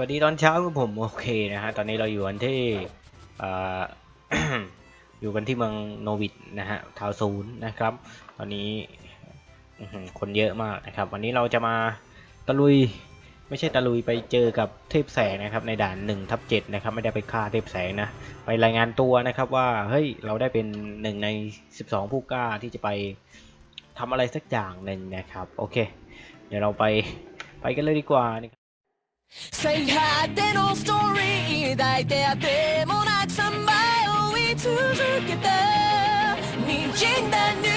วัสดีตอนเช้าครับผมโอเคนะฮะตอนนี้เราอยู่กันที่ออยู่กันที่เมืองโนวิดนะฮะทาวซูนนะครับ ตอนนี้คนเยอะมากนะครับ วันนี้เราจะมาตะลุยไม่ใช่ตะลุยไปเจอกับเทพแสงนะครับในด่าน1ทับ7นะครับไม่ได้ไปฆ่าเทพแสงนะไปรายงานตัวนะครับว่าเฮ้ยเราได้เป็นหนึ่งใน 12 ผู้กล้าที่จะไปทำอะไรสักอย่างหนึ่งนะครับโอเค เดี๋ยวเราไปไปกันเลยดีกว่านะ 最果てのストーリー抱いてあてもなく3倍追い続けた滲んだ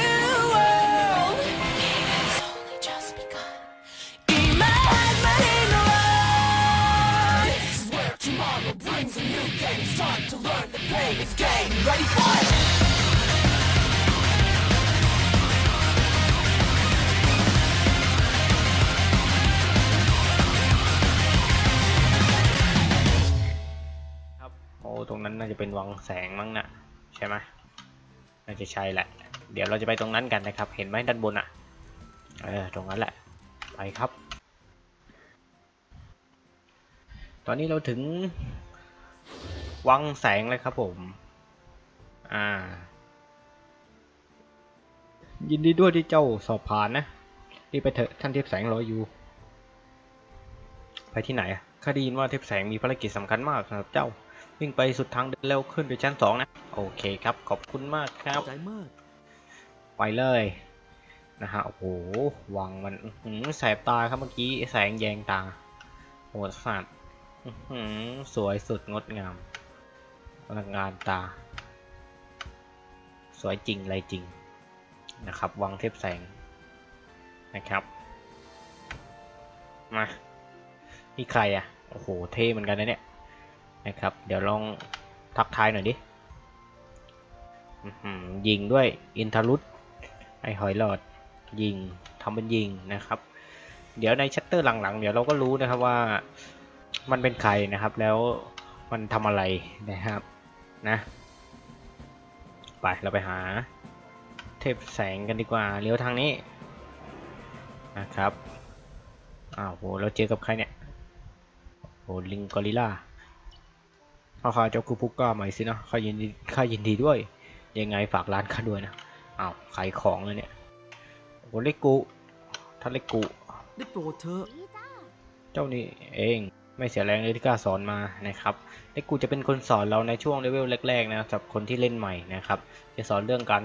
ตรงนั้นน่าจะเป็นวังแสงมั้งนะใช่ไหมน่าจะใช่แหละ เดี๋ยวเราจะไปตรงนั้นกันนะครับ เห็นไหมด้านบนอะ เออ ตรงนั้นแหละ ไปครับ ตอนนี้เราถึง วังแสงเลยครับผม อ่า ยินดีด้วยที่เจ้าสอบผ่านนะรีบไปเถอะท่านเทพแสงรออยู่ ไปที่ไหนอะข้าได้ยินว่าเทพแสงมีภารกิจสำคัญมากสำหรับเจ้า วิ่งไปสุดทางเดินเร็วขึ้นไปชั้นสองนะ โอเคครับ ขอบคุณมากครับ ใจมาก ไปเลย นะฮะ โอ้โห วังมันอื้อหือแสบตาครับเมื่อกี้ แสงแยงตาโหดสัตว์อื้อหือสวยสุดงดงามพลังงานตา สวยจริงอะไรจริง นะครับ วังเทพแสง นะครับ มานี่ใครอะ โอ้โห เท่เหมือนกันนะเนี่ย นะครับ เดี๋ยวลองทักทายหน่อยดิยิงด้วยอินทรุตไอหอยหลอดยิงทำเป็นยิงนะครับ เดี๋ยวในชัตเตอร์หลังๆ เดี๋ยวเราก็รู้นะครับว่ามันเป็นใครนะครับแล้วมันทำอะไรนะครับนะไปเราไปหาเทพแสงกันดีกว่าเลี้ยวทางนี้นะครับอ้าวโหเราเจอกับใครเนี่ยโหลิงกอริลลา ข้าข้าเจ้าคือผู้กล้าใหม่สินะข้ายินดีข้ายินดีด้วย ยังไงฝากร้านข้าด้วยนะอ้าวขายของเลยเนี่ยโอ้เล็กกุท่านเล็กกุได้โปรดเถอะเจ้านี่เองไม่เสียแรงเลยที่กล้าสอนมานะครับเล็กกุจะเป็นคนสอนเราในช่วงเลเวลแรกๆนะสำหรับคนที่เล่นใหม่นะครับ จะสอนเรื่องการ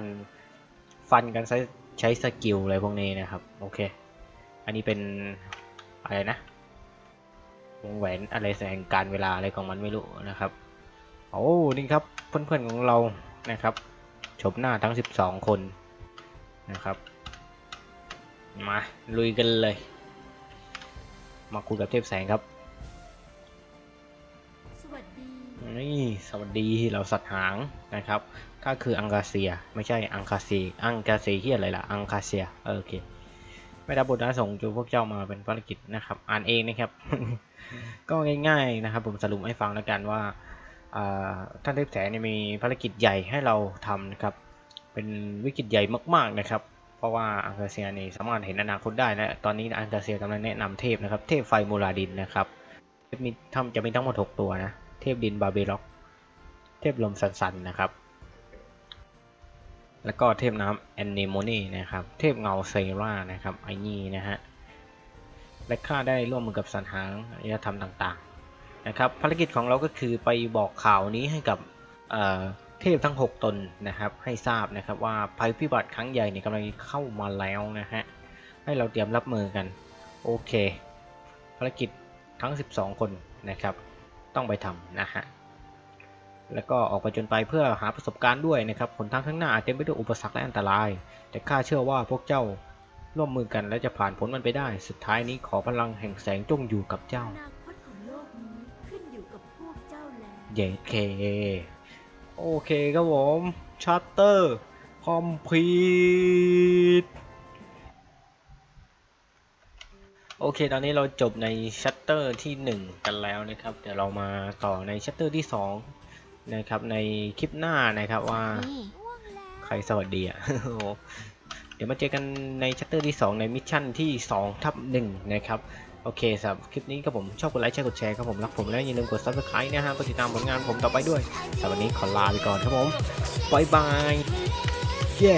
ฟันการใช้ใช้สกิลอะไรพวกนี้นะครับโอเค อันนี้เป็นอะไรนะวงแหวนอะไรแสงการเวลาอะไรของมันไม่รู้นะครับ โอ้นี่ครับเพื่อนๆของเรานะครับชมหน้าทั้ง 12 คนนะครับมาลุยกันเลย มาคุยกับเทพแสงครับสวัสดีนี่สวัสดีเราสัตว์หางนะครับ ก็คืออังกาเซีย ไม่ใช่อังคาเซียอังกาเซียที่อะไรล่ะ อังคาเซียเออโอเค ไม่ได้บทนะส่งจูพวกเจ้ามาเป็นภารกิจนะครับ อ่านเองนะครับ ก็ง่ายๆนะครับ ผมสรุปให้ฟังแล้วกันว่าอ่า ท่านเทพแสงเนี่ยมีภารกิจใหญ่ให้เราทำนะครับ เป็นวิกฤตใหญ่มากๆนะครับ เพราะว่าอังกาเซียนี่สามารถเห็นอนาคตได้และตอนนี้อังกาเซียกำลังแนะนำเทพนะครับ เทพไฟมูลาดินนะครับจะมีทำจะมีทั้งหมด6ตัวนะ เทพดินบาเบล็อก เทพลมสันสันนะครับ แล้วก็เทพน้ำแอนเนโมนีนะครับ เทพเงาเซรานะครับไอนี่นะฮะ และข้าได้ร่วมมือกับสันหางอารยธรรมต่างๆ นะครับภารกิจของเราก็คือไปบอกข่าวนี้ให้กับเเทพทั้ง 6 ตนนะครับ ให้ทราบนะครับว่าภัยพิบัติครั้งใหญ่เนี่ยกำลังเข้ามาแล้วนะฮะให้เราเตรียมรับมือกัน โอเค ภารกิจทั้ง 12 คนนะครับ ต้องไปทำนะฮะแล้วก็ออกไปจนไปเพื่อหาประสบการณ์ด้วยนะครับผลทางข้างหน้าอาจจะไม่ด้วยอุปสรรคและอันตราย แต่ข้าเชื่อว่าพวกเจ้าร่วมมือกันและจะผ่านพ้นมันไปได้ สุดท้ายนี้ขอพลังแห่งแสงจงอยู่กับเจ้า เยเค โอเคครับผมชัตเตอร์คอมพลีทโอเค ตอนนี้เราจบในชัตเตอร์ที่ 1 กันแล้วนะครับ เดี๋ยวเรามาต่อในชัตเตอร์ที่ 2 นะครับ ในคลิปหน้านะครับว่าใครสวัสดีอะเดี๋ยวมาเจอกันในชัตเตอร์ที่ 2 ในมิชชั่นที่2ทับ1นะครับ โอเคสำหรับคลิปนี้ครับผมชอบกดไลค์แชร์กดแชร์ครับผมรักผมแล้วอย่าลืมกด subscribe นะฮะกดติดตามผลงานผมต่อไปด้วยสำหรับวันนี้ขอลาไปก่อนครับผมบายบายเย้